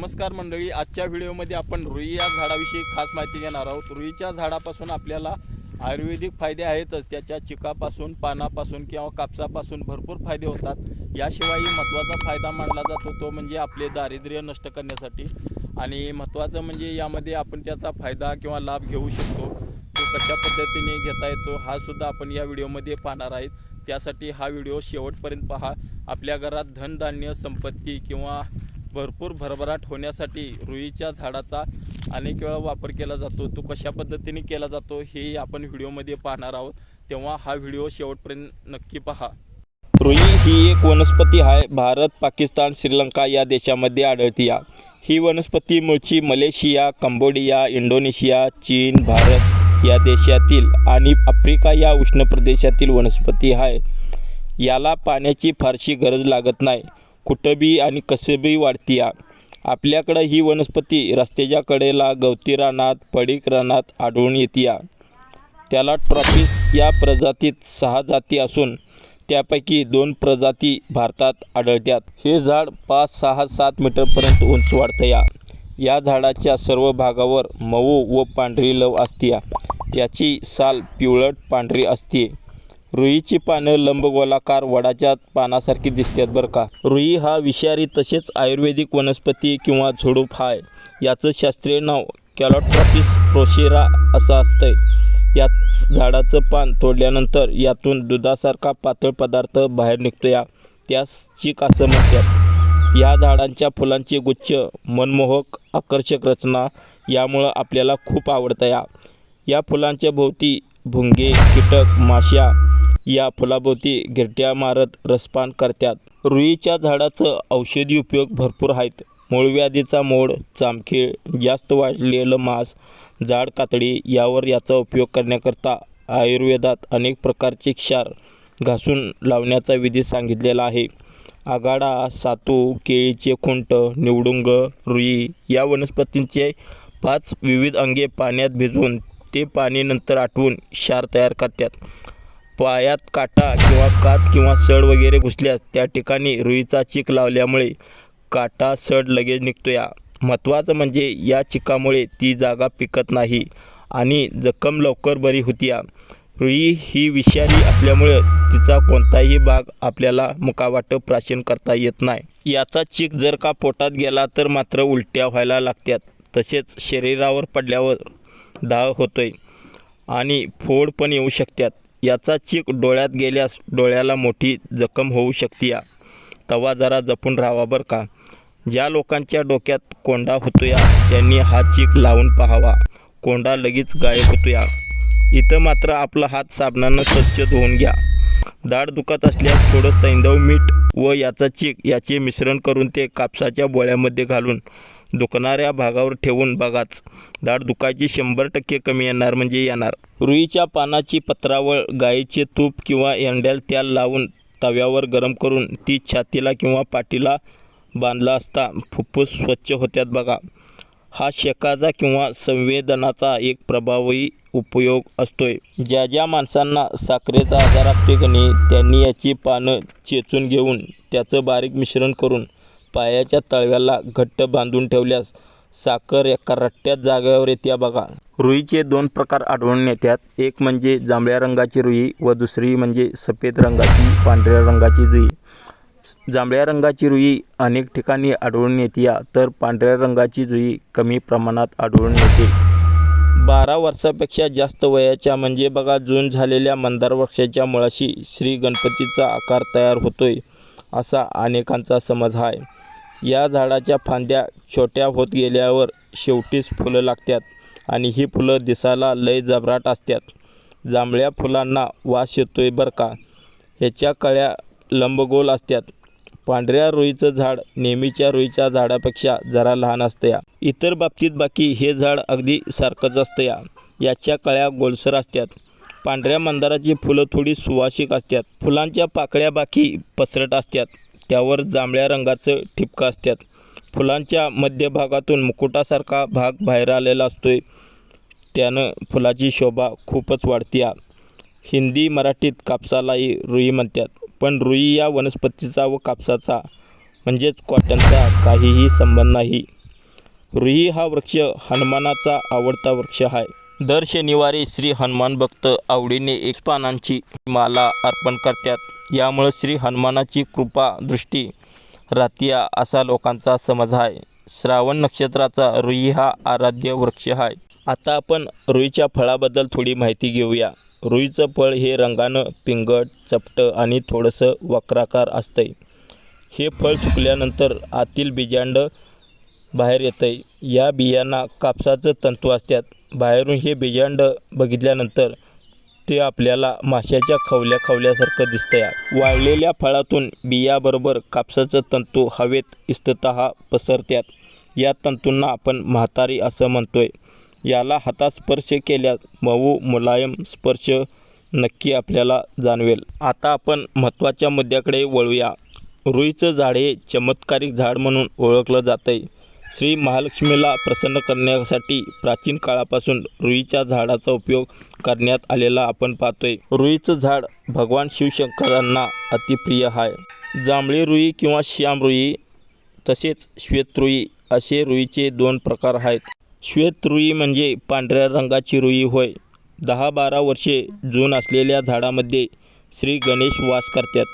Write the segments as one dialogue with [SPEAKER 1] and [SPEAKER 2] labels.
[SPEAKER 1] नमस्कार मंडळी आजच्या व्हिडिओमध्ये आपण रुई या झाडाविषयी खास माहिती घेणार आहोत. रुईच्या झाडापासून आपल्याला आयुर्वेदिक फायदे आहेतच. त्याच्या चिकापासून पानापासून किंवा कापसापासून भरपूर फायदे होतात. याशिवायही महत्त्वाचा फायदा मानला जातो तो म्हणजे आपले दारिद्र्य नष्ट करण्यासाठी. आणि महत्त्वाचं म्हणजे यामध्ये आपण त्याचा फायदा किंवा लाभ घेऊ शकतो. तो कशा पद्धतीने घेता येतो हा सुद्धा आपण या व्हिडिओमध्ये पाहणार आहेत. त्यासाठी हा व्हिडिओ शेवटपर्यंत पहा. आपल्या घरात धनधान्य संपत्ती किंवा भरपूर भरभराट होण्यासाठी रुईच्या झाडाचा अनेक वेळा वापर केला जातो. तो कशा पद्धतीने केला जातो हे आपण व्हिडिओमध्ये पाहणार आहोत. तेव्हा हा व्हिडिओ शेवटपर्यंत नक्की पहा. रुई ही एक वनस्पती आहे. भारत पाकिस्तान श्रीलंका या देशामध्ये आढळते या ही वनस्पती मूळची मलेशिया कंबोडिया इंडोनेशिया चीन भारत या देशातील आणि आफ्रिका या उष्ण प्रदेशातील वनस्पती आहे. याला पाण्याची फारशी गरज लागत नाही. कुठंबी आणि कसेबी वाढतीया. वाढती या आपल्याकडं ही वनस्पती रस्त्याच्या कडेला गवती रानात पडीक रानात आढळून येते या त्याला ट्रॉपिस या प्रजातीत सहा जाती असून त्यापैकी दोन प्रजाती भारतात आढळतात हे झाड पाच सहा सात मीटरपर्यंत उंच वाढतं या या झाडाच्या सर्व भागावर मऊ व पांढरी लव असते याची साल पिवळट पांढरी असते रुईची पानं लंबगोलाकार वडाच्या पानासारखी दिसतात बरं का. रुई हा विषारी तसेच आयुर्वेदिक वनस्पती किंवा झुडूप हाय. याचं शास्त्रीय नाव कॅलॉट्रॉपिस प्रोशेरा असं असतंय. या झाडाचं पान तोडल्यानंतर यातून दुधासारखा पातळ पदार्थ बाहेर निघतो. या त्यास चीक असं म्हणतात. या झाडांच्या फुलांचे गुच्छ मनमोहक आकर्षक रचना यामुळं आपल्याला खूप आवडतं. या या फुलांच्या भोवती भुंगे कीटक माश्या या फुलाभोवती गिरट्या मारत रसपान करतात. रुईच्या झाडाचं औषधी उपयोग भरपूर आहेत. मूळव्याधीचा मोड चामखीळ जास्त वाढलेलं मांस जाड कातडी यावर याचा उपयोग करण्याकरता आयुर्वेदात अनेक प्रकारचे क्षार घासून लावण्याचा विधी सांगितलेला आहे. आगाडा सातू केळीचे खुंट निवडुंग रुई या वनस्पतींचे पाच विविध अंगे पाण्यात भिजवून ते पाणी नंतर आटवून क्षार तयार करतात. पायात काटा किंवा काच किंवा सड वगैरे घुसल्यास त्या ठिकाणी रुईचा चीक लावल्यामुळे काटा सड लगेच निघतो या महत्त्वाचं म्हणजे या चिकामुळे ती जागा पिकत नाही आणि जखम लवकर बरी होती या रुई ही विषारी असल्यामुळे तिचा कोणताही भाग आपल्याला मुकावाटं प्राशन करता येत नाही. याचा चीक जर का पोटात गेला तर मात्र उलट्या व्हायला लागतात तसेच शरीरावर पडल्यावर दाह होतोय आणि फोड पण येऊ शकतात याचा चीक डोळ्यात गेल्यास डोळ्याला मोठी जखम होऊ शकते या. तवा जरा जपून राहावा बरं का. ज्या लोकांच्या डोक्यात कोंडा होतोया त्यांनी हा चीक लावून पाहावा. कोंडा लगेच गायब होतोया इथं मात्र आपला हात साबणानं स्वच्छ धुवून घ्या. दाढ दुखत असल्यास थोडं सैंदव मीठ व याचा चीक याचे मिश्रण करून ते कापसाच्या बोळ्यामध्ये घालून दुखणाऱ्या भागावर ठेवून बघाच. दाढ दुखायची शंभर टक्के कमी येणार म्हणजे येणार. रुईच्या पानाची पत्रावळ गाईचे तूप किंवा एंड्याल त्याल लावून तव्यावर गरम करून ती छातीला किंवा पाठीला बांधला असता फुफ्फुस स्वच्छ होत्यात बघा. हा शेकाचा किंवा संवेदनाचा एक प्रभावी उपयोग असतोय. ज्या ज्या माणसांना साखरेचा आजार असतो की नाही त्यांनी याची पानं चेचून घेऊन त्याचं बारीक मिश्रण करून पायाच्या तळव्याला घट्ट बांधून ठेवल्यास साखर एका रट्ट्यात जागेवर येते बघा. रुईचे दोन प्रकार आढळून येतात. एक म्हणजे जांभळ्या रंगाची रुई व दुसरी म्हणजे सफेद रंगाची पांढऱ्या रंगाची रुई. जांभळ्या रंगाची रुई अनेक ठिकाणी आढळून येते तर पांढऱ्या रंगाची रुई कमी प्रमाणात आढळून येते. बारा वर्षापेक्षा जास्त वयाच्या म्हणजे बघा जून झालेल्या मंदार वृक्षाच्या मुळाशी श्री गणपतीचा आकार तयार होतोय असा अनेकांचा समज आहे. या झाडाच्या फांद्या छोट्या होत गेल्यावर शेवटीच फुलं लागतात आणि ही फुलं दिसायला लय जबराट असतात. जांभळ्या फुलांना वास येतोय बरं का? ह्याच्या कळ्या लंबगोल असतात. पांढऱ्या रुईचं झाड नेहमीच्या रुईच्या झाडापेक्षा जरा लहान असतं या इतर बाबतीत बाकी हे झाड अगदी सारखंच असतं या याच्या कळ्या गोलसर असतात. पांढऱ्या मंदाराची फुलं थोडी सुवासिक असतात. फुलांच्या पाकळ्या बाकी पसरट असतात. त्यावर जांभळ्या रंगाचं ठिपकं असतात. फुलांच्या मध्यभागातून मुकुटासारखा भाग बाहेर आलेला असतोय. त्यानं फुलाची शोभा खूपच वाढते आहे हिंदी मराठीत कापसालाही रुई म्हणतात. पण रुई या वनस्पतीचा व कापसाचा म्हणजेच कॉटनचा काहीही संबंध नाही. रुई हा वृक्ष हनुमानाचा आवडता वृक्ष आहे दर शनिवारी श्री हनुमान भक्त आवडीने एक पानांची माला अर्पण करतात. यामुळे श्री हनुमानाची कृपा दृष्टी रातिया असा लोकांचा समज आहे. श्रावण नक्षत्राचा रुई हा आराध्य वृक्ष आहे. आता आपण रुईच्या फळाबद्दल थोडी माहिती घेऊया. रुईचं फळ हे रंगानं पिंगट चपटं आणि थोडंसं वक्राकार असतंय. हे फळ सुकल्यानंतर आतील बीजांड बाहेर येतंय. या बियांना कापसाचं तंतू असतात बाहेरून हे बीजांड बघितल्यानंतर ते आपल्याला माशाच्या खवल्या खवल्यासारखं दिसतंय. वाळलेल्या फळातून बियाबरोबर कापसाचं तंतू हवेत इस्ततः पसरतात या तंतूंना आपण म्हातारी असं म्हणतोय. याला हातात स्पर्श केल्यास मऊ मुलायम स्पर्श नक्की आपल्याला जाणवेल. आता आपण महत्त्वाच्या मुद्द्याकडे वळूया. रुईचं झाड हे चमत्कारिक झाड म्हणून ओळखलं जातं आहे श्री महालक्ष्मीला प्रसन्न करण्यासाठी प्राचीन काळापासून रुईच्या झाडाचा उपयोग करण्यात आलेला आपण पाहतोय. रुईचं झाड भगवान शिवशंकरांना अतिप्रिय आहे जांभळी रुई किंवा श्याम रुई तसेच श्वेतरुई असे रुईचे दोन प्रकार आहेत. श्वेतरुई म्हणजे पांढऱ्या रंगाची रुई होय. दहा बारा वर्षे जून असलेल्या झाडामध्ये श्री गणेश वास करतात.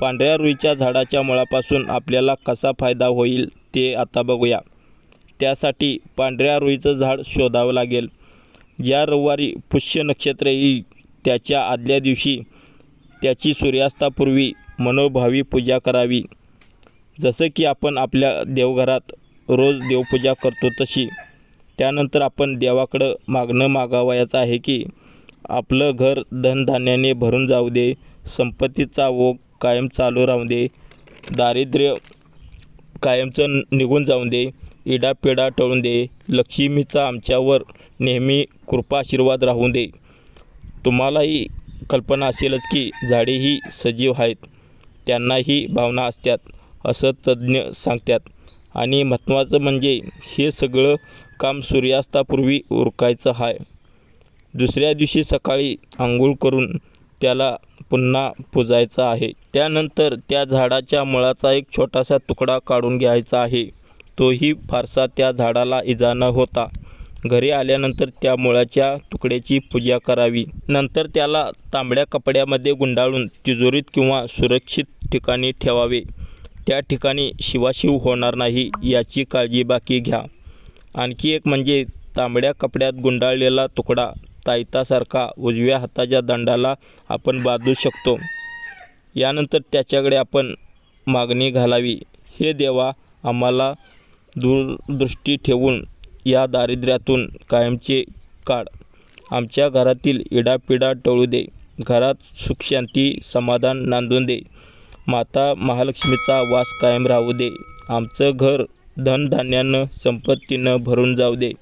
[SPEAKER 1] पांढऱ्या रुईच्या झाडाच्या मुळापासून आपल्याला कसा फायदा होईल ते आता बघूया. त्यासाठी पांढऱ्या रुईचं झाड शोधावं लागेल. ज्या रविवारी पुष्य नक्षत्र येईल त्याच्या आदल्या दिवशी त्याची सूर्यास्तापूर्वी मनोभावी पूजा करावी. जसं की आपण आपल्या देवघरात रोज देवपूजा करतो तशी. त्यानंतर आपण देवाकडं मागणं मागावयाचं आहे की आपलं घर धनधान्याने भरून जाऊ दे संपत्तीचा ओघ कायम चालू राहू दे दारिद्र्य कायमचं निघून जाऊन दे इडापिडा टळून दे. लक्ष्मीचा आमच्यावर नेहमी कृपा आशीर्वाद राहून दे. तुम्हालाही कल्पना असेलच की झाडे ही सजीव आहेत. त्यांनाही भावना असतात असं तज्ज्ञ सांगतात. आणि महत्त्वाचं म्हणजे हे सगळं काम सूर्यास्तापूर्वी उरकायचं आहे दुसऱ्या दिवशी सकाळी आंघोळ करून त्याला पुन्हा पुजायचं आहे. त्यानंतर त्या झाडाच्या मुळाचा एक छोटासा तुकडा काढून घ्यायचा आहे. तोही फारसा त्या झाडाला इजा न होता. घरी आल्यानंतर त्या मुळाच्या तुकड्याची पूजा करावी. नंतर त्याला तांबड्या कपड्यामध्ये गुंडाळून तिजोरीत किंवा सुरक्षित ठिकाणी ठेवावे. त्या ठिकाणी शिवाशिव होणार नाही याची काळजी बाकी घ्या. आणखी एक म्हणजे तांबड्या कपड्यात गुंडाळलेला तुकडा तायतासारखा उजव्या हाताच्या दंडाला आपण बांधू शकतो. यानंतर त्याच्याकडे आपण मागणी घालावी. हे देवा आम्हाला दूरदृष्टी ठेवून या दारिद्र्यातून कायमचे काढ. आमच्या घरातील इडापिडा टळू दे. घरात सुखशांती समाधान नांदून दे. माता महालक्ष्मीचा वास कायम राहू दे. आमचं घर धनधान्यानं संपत्तीनं भरून जाऊ दे.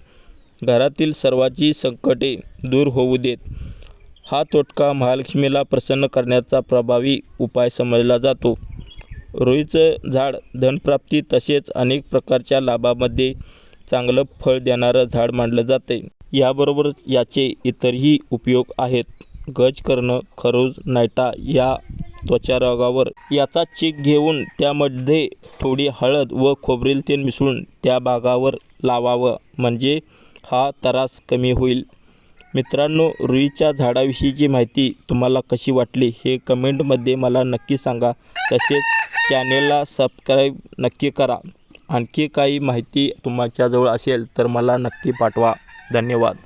[SPEAKER 1] घरातील सर्वाची संकटे दूर होऊ देत. हा तोटका महालक्ष्मीला प्रसन्न करण्याचा प्रभावी उपाय समजला जातो. रुईचं झाड धनप्राप्ती तसेच अनेक प्रकारच्या लाभामध्ये चांगलं फळ देणारं झाड मानलं जाते. याबरोबरच याचे इतरही उपयोग आहेत. गज करणं खरोज नायटा या त्वचा रोगावर याचा चीक घेऊन त्यामध्ये थोडी हळद व खोबरेल तेल मिसळून त्या भागावर लावावं. म्हणजे हा त्रास कमी होईल. मित्रांनो रुईच्या झाडाविषयीची माहिती तुम्हाला कशी वाटली हे कमेंटमध्ये मला नक्की सांगा. तसेच चॅनेलला सबस्क्राईब नक्की करा. आणखी काही माहिती तुमच्याजवळ असेल तर मला नक्की पाठवा. धन्यवाद.